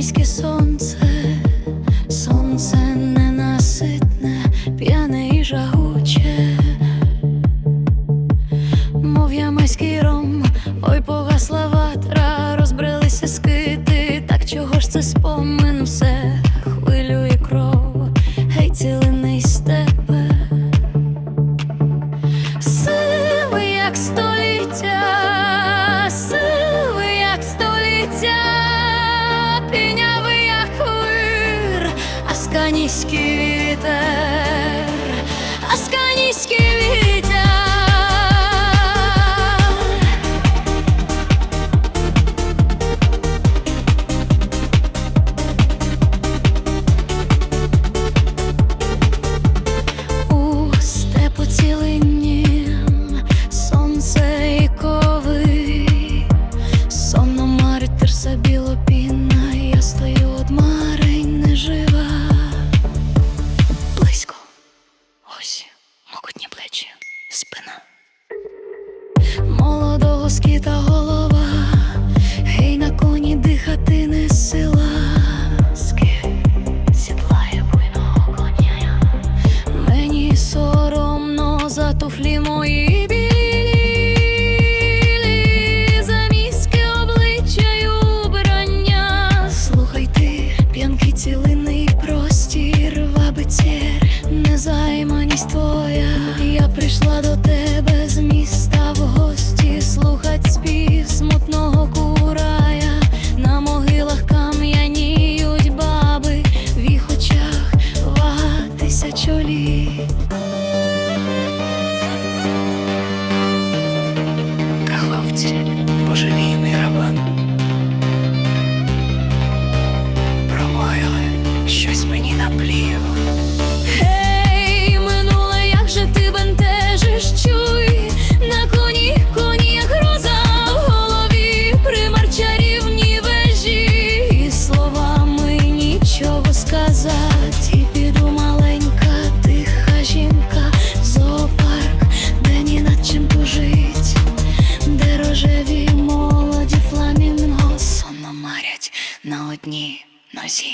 асканійське сонце, сонце ненаситне, п'яне і жагуче, мов ямайський ром, ой погасла ватра, пінявий, як вир, асканійський вітер, спина. Молодого скіта голова, гей на коні дихати не сила. Сідлає буйного коня. Мені соромно за туфлі мої білі, за міське обличчя й убрання. Слухай ти, п'янки цілиний простір, вабицєр, незайманість твоя. Я прийшла до тебе сказать, і піду маленька, тиха жінка, зоопарк, де ні над чим тужить, де рожеві молоді фламінго. Сонно марять на одній нозі.